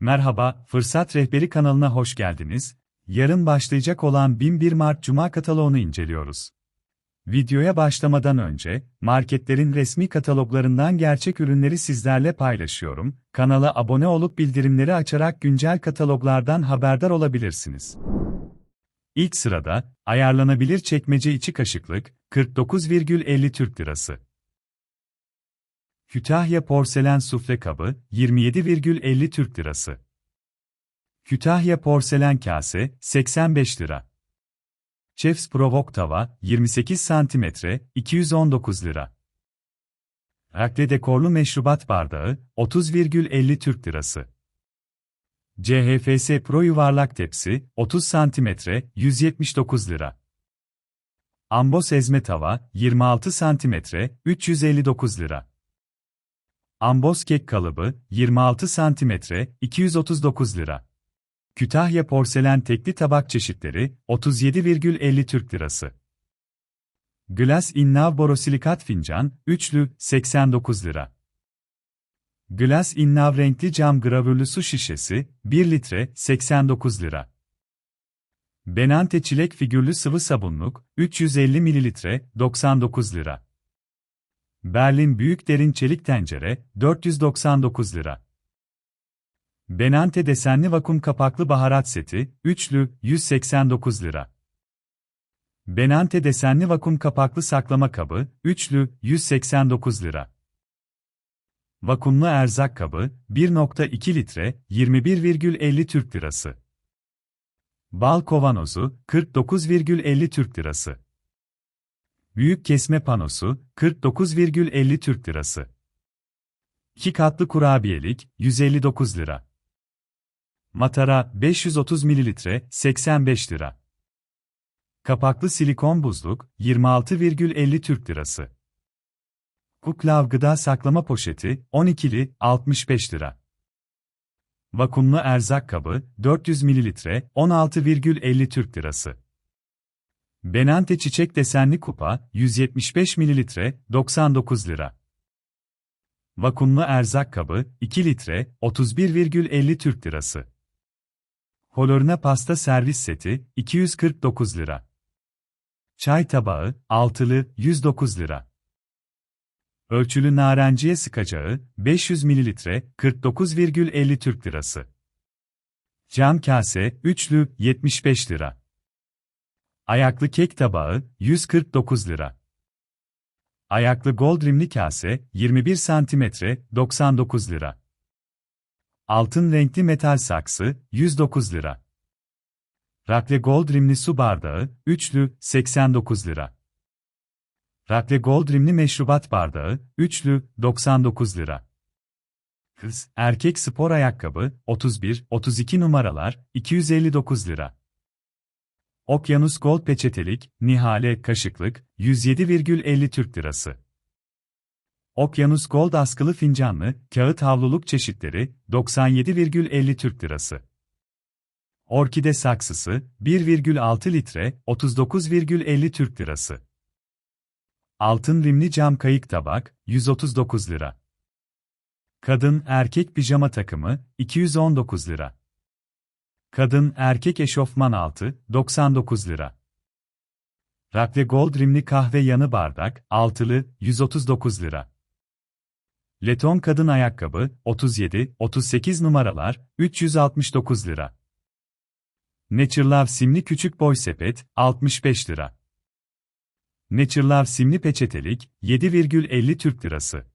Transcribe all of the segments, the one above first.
Merhaba, Fırsat Rehberi kanalına hoş geldiniz. Yarın başlayacak olan 1001 Mart Cuma kataloğunu inceliyoruz. Videoya başlamadan önce, marketlerin resmi kataloglarından gerçek ürünleri sizlerle paylaşıyorum. Kanala abone olup bildirimleri açarak güncel kataloglardan haberdar olabilirsiniz. İlk sırada, ayarlanabilir çekmece içi kaşıklık, 49,50 Türk Lirası. Kütahya porselen sufle kabı, 27,50 Türk Lirası. Kütahya porselen kase, 85 lira. Chef's Provok tava, 28 cm, 219 lira. Rakle dekorlu meşrubat bardağı, 30,50 Türk Lirası. CHFS Pro yuvarlak tepsi, 30 cm, 179 lira. Ambos ezme tava, 26 cm, 359 lira. Ambos kek kalıbı, 26 cm, 239 lira. Kütahya porselen tekli tabak çeşitleri, 37,50 Türk Lirası. Glass Innav borosilikat fincan, üçlü, 89 lira. Glass Innav renkli cam gravürlü su şişesi, 1 litre, 89 lira. Benante çilek figürlü sıvı sabunluk, 350 mililitre, 99 lira. Berlin Büyük Derin Çelik Tencere, 499 lira. Benante desenli vakum kapaklı baharat seti, üçlü, 189 lira. Benante desenli vakum kapaklı saklama kabı, üçlü, 189 lira. Vakumlu erzak kabı, 1.2 litre, 21,50 Türk lirası. Bal kovanozu, 49,50 Türk lirası. Büyük kesme panosu, 49,50 Türk lirası. 2 katlı kurabiyelik, 159 lira. Matara, 530 mililitre, 85 lira. Kapaklı silikon buzluk, 26,50 Türk lirası. Kuklav gıda saklama poşeti, 12'li, 65 lira. Vakumlu erzak kabı, 400 mililitre, 16,50 Türk lirası. Benante çiçek desenli kupa, 175 mililitre, 99 lira. Vakumlu erzak kabı, 2 litre, 31,50 Türk lirası. Kolorina pasta servis seti, 249 lira. Çay tabağı, altılı, 109 lira. Ölçülü narenciye sıkacağı, 500 mililitre, 49,50 Türk lirası. Cam kase, üçlü, 75 lira. Ayaklı kek tabağı, 149 lira. Ayaklı gold rimli kase, 21 santimetre, 99 lira. Altın renkli metal saksı, 109 lira. Rakle gold rimli su bardağı, üçlü, 89 lira. Rakle gold rimli meşrubat bardağı, üçlü, 99 lira. Kız, erkek spor ayakkabı, 31, 32 numaralar, 259 lira. Okyanus Gold peçetelik, Nihale kaşıklık, 107,50 Türk Lirası. Okyanus Gold askılı fincanlı, kağıt havluluk çeşitleri, 97,50 Türk Lirası. Orkide saksısı, 1,6 litre, 39,50 Türk Lirası. Altın rimli cam kayık tabak, 139 lira. Kadın erkek pijama takımı, 219 lira. Kadın erkek eşofman altı, 99 lira. Rakle Gold rimli kahve yanı bardak, altılı, 139 lira. Leton kadın ayakkabı, 37, 38 numaralar, 369 lira. Naturelove simli küçük boy sepet, 65 lira. Naturelove simli peçetelik, 7,50 Türk lirası.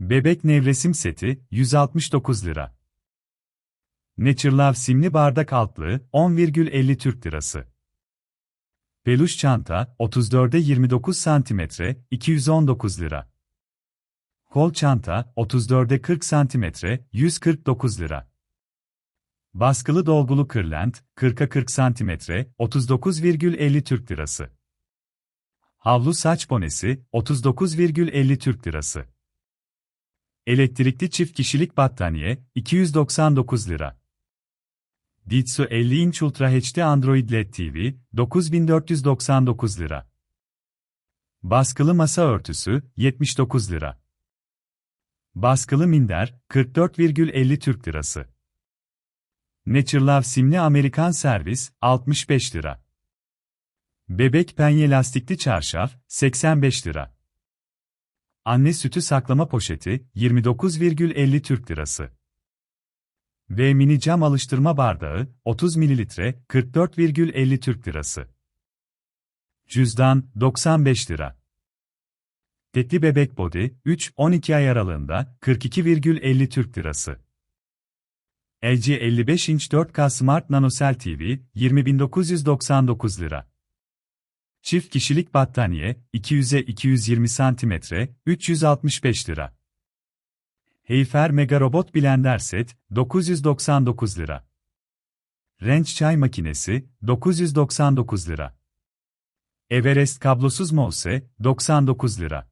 Bebek nevresim seti, 169 lira. Naturelove simli bardak altlığı, 10,50 Türk lirası. Peluş çanta, 34'e 29 cm, 219 lira. Kol çanta, 34'e 40 cm, 149 lira. Baskılı dolgulu kırlent, 40'a 40 cm, 39,50 Türk lirası. Havlu saç bonesi, 39,50 Türk lirası. Elektrikli çift kişilik battaniye, 299 lira. Ditsu 50 inç Ultra HD Android LED TV, 9499 lira. Baskılı masa örtüsü, 79 lira. Baskılı minder, 44,50 Türk Lirası. Naturelove simli Amerikan servis, 65 lira. Bebek penye lastikli çarşaf, 85 lira. Anne sütü saklama poşeti, 29,50 Türk Lirası. Ve mini cam alıştırma bardağı, 30 ml, 44,50 Türk Lirası. Cüzdan, 95 lira. Tekli bebek body, 3-12 ay aralığında, 42,50 Türk Lirası. LG 55 inç 4K Smart NanoCell TV, 20.999 lira. Çift kişilik battaniye, 200'e 220 cm, 365 lira. Heyfer Mega Robot Blender Set, 999 lira. Range çay makinesi, 999 lira. Everest kablosuz mouse, 99 lira.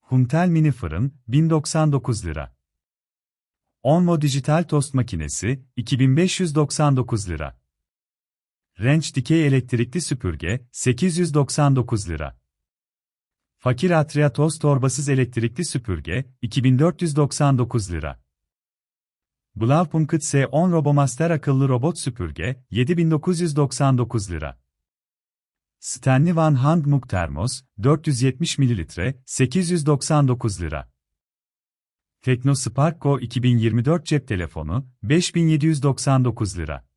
Huntel mini fırın, 1099 lira. Onmo dijital tost makinesi, 2599 lira. Range dikey elektrikli süpürge, 899 lira. Fakir Atria toz torbasız elektrikli süpürge, 2499 lira. Blaupunkt S10 Robomaster akıllı robot süpürge, 7999 lira. Stanley Van Hand Muk Termos, 470 ml, 899 lira. Tekno Spark Go 2024 cep telefonu, 5799 lira.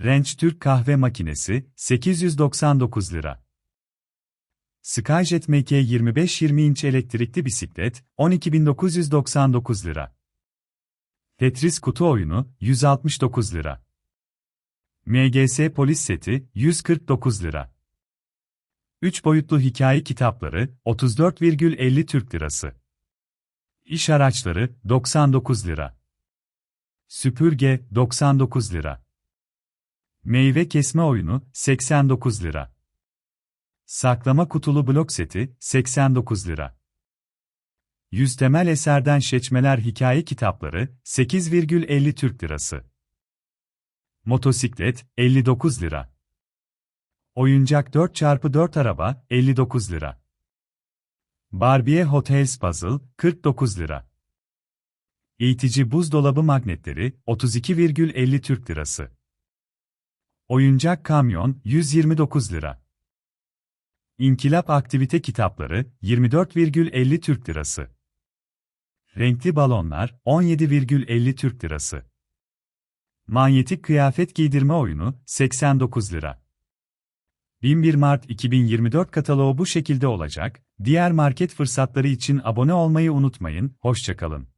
Range Türk kahve makinesi, 899 lira. Skyjet MK 25-20 inç elektrikli bisiklet, 12.999 lira. Tetris kutu oyunu, 169 lira. MGS polis seti, 149 lira. 3 boyutlu hikaye kitapları, 34,50 Türk lirası. İş araçları, 99 lira. Süpürge, 99 lira. Meyve kesme oyunu, 89 lira. Saklama kutulu blok seti, 89 lira. Yüz temel eserden seçmeler hikaye kitapları, 8,50 Türk lirası. Motosiklet, 59 lira. Oyuncak 4x4 araba, 59 lira. Barbie Hotels Puzzle, 49 lira. Eğitici buzdolabı magnetleri, 32,50 Türk lirası. Oyuncak kamyon, 129 lira. İnkilap aktivite kitapları, 24,50 Türk lirası. Renkli balonlar, 17,50 Türk lirası. Manyetik kıyafet giydirme oyunu, 89 lira. 11 Mart 2024 kataloğu bu şekilde olacak. Diğer market fırsatları için abone olmayı unutmayın. Hoşçakalın.